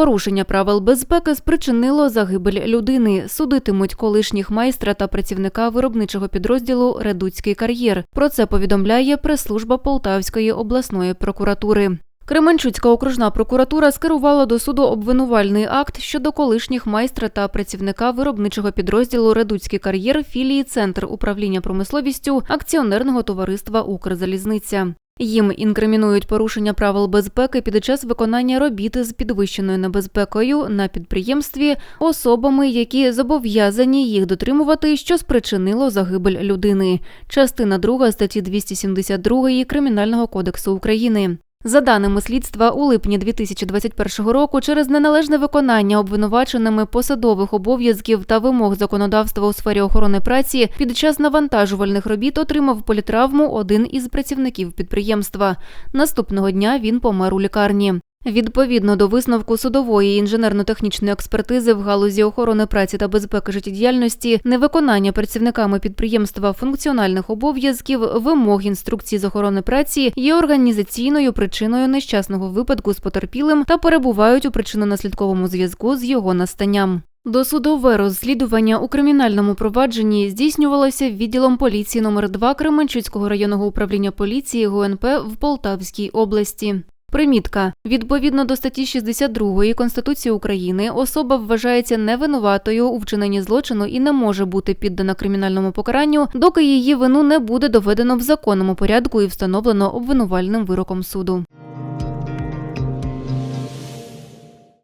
Порушення правил безпеки спричинило загибель людини. Судитимуть колишніх майстра та працівника виробничого підрозділу Редуцький кар'єр. Про це повідомляє прес-служба Полтавської обласної прокуратури. Кременчуцька окружна прокуратура скерувала до суду обвинувальний акт щодо колишніх майстра та працівника виробничого підрозділу Редуцький кар'єр філії Центр управління промисловістю акціонерного товариства Укрзалізниця. Їм інкримінують порушення правил безпеки під час виконання робіт з підвищеною небезпекою на підприємстві особами, які зобов'язані їх дотримувати, що спричинило загибель людини. Частина 2 статті 272 Кримінального кодексу України. За даними слідства, у липні 2021 року через неналежне виконання обвинуваченими посадових обов'язків та вимог законодавства у сфері охорони праці під час навантажувальних робіт отримав політравму один із працівників підприємства. Наступного дня він помер у лікарні. Відповідно до висновку судової інженерно-технічної експертизи в галузі охорони праці та безпеки життєдіяльності, невиконання працівниками підприємства функціональних обов'язків, вимог інструкцій з охорони праці є організаційною причиною нещасного випадку з потерпілим та перебувають у причинно-наслідковому зв'язку з його настанням. Досудове розслідування у кримінальному провадженні здійснювалося відділом поліції номер 2 Кременчуцького районного управління поліції ГУНП в Полтавській області. Примітка. Відповідно до статті 62 Конституції України, особа вважається невинуватою у вчиненні злочину і не може бути піддана кримінальному покаранню, доки її вину не буде доведено в законному порядку і встановлено обвинувальним вироком суду.